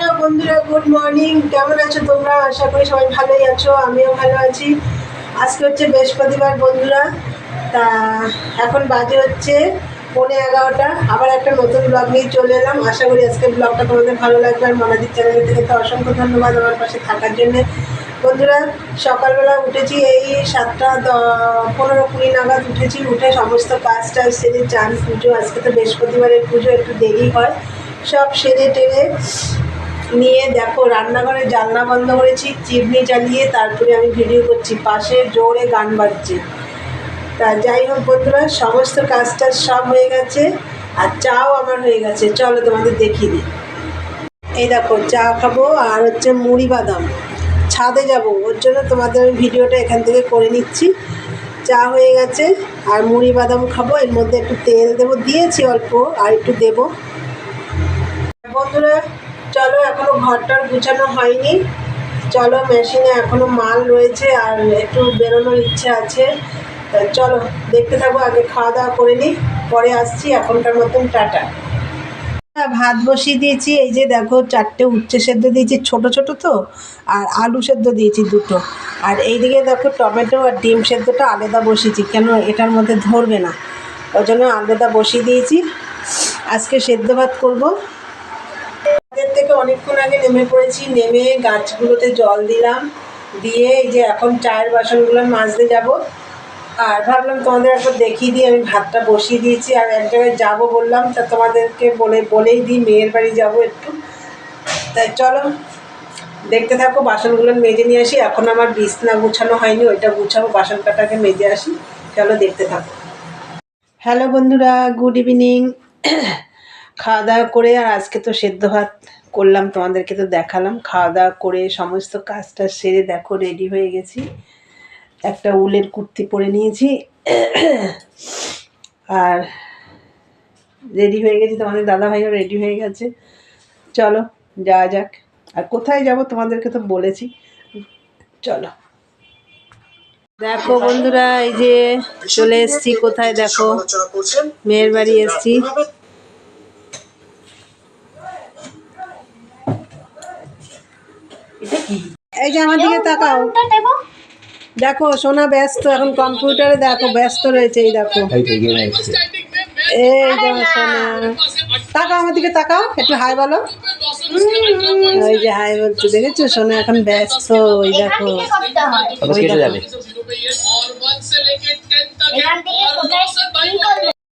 বন্ধুরা good morning কেমন আছো তোমরা? আশা করি সবাই ভালোই আছো, আমিও ভালো আছি। আজকে হচ্ছে বৃহস্পতিবার বন্ধুরা। তা এখন বাজে হচ্ছে পৌনে এগারোটা। আবার একটা নতুন ব্লগ নিয়ে চলে এলাম। আশা করি আজকে ব্লগটা তোমাদের ভালো লাগবে। আর মনাদির চ্যানেল থেকে তো অসংখ্য ধন্যবাদ আমার পাশে থাকার জন্য। বন্ধুরা, সকালবেলা উঠেছি এই সাতটা দ- পনেরো কুড়ি নাগাদ উঠেছি। উঠে সমস্ত কাজ টাজ সেরে চান, পুজো। আজকে তো বৃহস্পতিবারের পুজো, একটু দেরি হয়। সব সেরে টেরে নিয়ে দেখো, রান্নাঘরে জানলা বন্ধ করেছি চিমনি জ্বালিয়ে তারপরে আমি ভিডিও করছি। পাশে জোরে গান বাজছে। তা যাই হোক বন্ধুরা, সমস্ত কাজ টাজ সব হয়ে গেছে আর চাও আমার হয়ে গেছে। চলো তোমাদের দেখিয়ে দিই। এই দেখো, চা খাব আর হচ্ছে মুড়ি বাদাম। ছাদে যাব, ওর জন্য তোমাদের আমি ভিডিওটা এখান থেকে করে নিচ্ছি। চা হয়ে গেছে আর মুড়ি বাদাম খাব। এর মধ্যে একটু তেল দেবো, দিয়েছি অল্প, আর একটু দেবো। বন্ধুরা চলো, এখনও ঘরটার গুছানো হয়নি। চলো মেশিনে এখনও মাল রয়েছে আর একটু বেরোনোর ইচ্ছে আছে। চলো, দেখতে থাকব আগে খাওয়া দাওয়া করে নিই পরে আসছি, এখনকার মতন টাটা। ভাত বসিয়ে দিয়েছি, এই যে দেখো, চারটে উচ্ছে সেদ্ধ দিয়েছি, ছোট ছোট তো, আর আলু সেদ্ধ দিয়েছি দুটো। আর এইদিকে দেখো, টমেটো আর ডিম সেদ্ধটা আলাদা বসিয়েছি, কেন এটার মধ্যে ধরবে না। ওই জন্য আলাদা বসিয়ে দিয়েছি। আজকে সেদ্ধ ভাত করব। অনেকক্ষণ আগে নেমে পড়েছি, নেমে গাছগুলোতে জল দিলাম, দিয়ে এই যে এখন চায়ের বাসনগুলো মাজতে যাব। আর ভাবলাম তোমাদের একবার দেখিয়ে দিই, আমি ভাতটা বসিয়ে দিয়েছি, আর এক জায়গায় যাব বললাম, তা তোমাদেরকে বলে, বলেই দিই, মেয়ের বাড়ি যাব একটু। তাই চলো, দেখতে থাকো, বাসনগুলো মেজে নিয়ে আসি, এখন আমার বিছনা গুছানো হয়নি, ওইটা গুছাবো, বাসন কাটাকে মেজে আসি, চলো দেখতে থাকো। হ্যালো বন্ধুরা, গুড ইভিনিং। খাওয়া দাওয়া করে, আর আজকে তো সেদ্ধ ভাত। করলাম, তোমাদেরকে তো দেখালাম। খাওয়া দাওয়া করে সমস্ত কাজটা সেরে দেখো রেডি হয়ে গেছি। একটা উলের কুর্তি পরে নিয়েছি। আর রেডি হয়ে গেছি, তোমাদের দাদা ভাইও রেডি হয়ে গেছে। চলো, যাওয়া যাক। আর কোথায় যাব তোমাদেরকে তো বলেছি। চলো। দেখো বন্ধুরা, এই যে চলে এসছি, কোথায় দেখো? মেয়ের বাড়ি এসছি। এই যে আমার দিকে তাকাও। দেখো সোনা ব্যস্ত এখন কম্পিউটারে দেখো ব্যস্ত রয়েছে এই দেখো। এই তো গেম এসছে। এই যে আমার সোনা। তাকাও আমার দিকে তাকাও একটু হাই বলো। ওই যে হাই বলছো দেখেছ? সোনা এখন ব্যস্ত ওই দেখো। যাবে।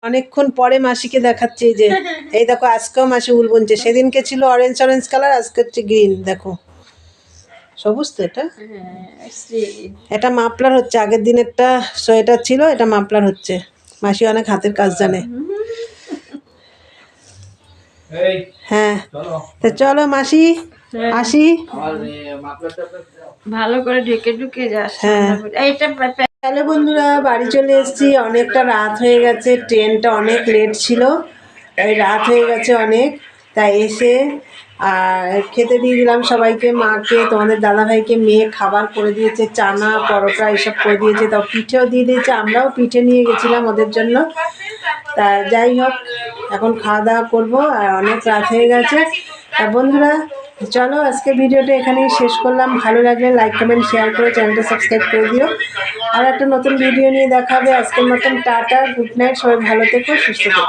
অনেকক্ষণ পরে মাসিকে দেখাচ্ছে এই যে। এই দেখো আজকেও মাসি উল বুনছে। সেদিনকে ছিল অরেঞ্জ অরেঞ্জ কালার আজকে হচ্ছে গ্রিন দেখো। সবুজ তো এটা? এটা মাপলার হচ্ছে আগের দিনেরটা সোয়েটার ছিল এটা মাপলার হচ্ছে। মাসি অনেক হাতের কাজ জানে। হ্যাঁ। তা চলো মাসি আসি। ভালো করে ঢেকে ঢুকে যাস। হ্যাঁ। এইটা হ্যালো বন্ধুরা বাড়ি চলে এসেছি। অনেকটা রাত হয়ে গেছে ট্রেনটা অনেক লেট ছিল। তাই রাত হয়ে গেছে অনেক। তাই এসে আর খেতে দিয়ে দিলাম সবাইকে, মাকে, তোমাদের দাদাভাইকে, মেয়ে, খাবার করে দিয়েছে, চানা, পরোটা এসব করে দিয়েছে, তাও পিঠেও দিয়ে দিয়েছে, আমরাও পিঠে নিয়ে গেছিলাম ওদের জন্য। তা যাই হোক, এখন খাওয়া দাওয়া করব, আর অনেক রাত হয়ে গেছে। তা বন্ধুরা, চলো আজকে ভিডিওটা এখানেই শেষ করলাম। ভালো লাগলে লাইক কমেন্ট শেয়ার করে চ্যানেলটা সাবস্ক্রাইব করে দিও। আর একটা নতুন ভিডিও নিয়ে দেখাবে। আজকের মতন টাটা গুড নাইট সবাই ভালো থেকো, সুস্থ থেকো।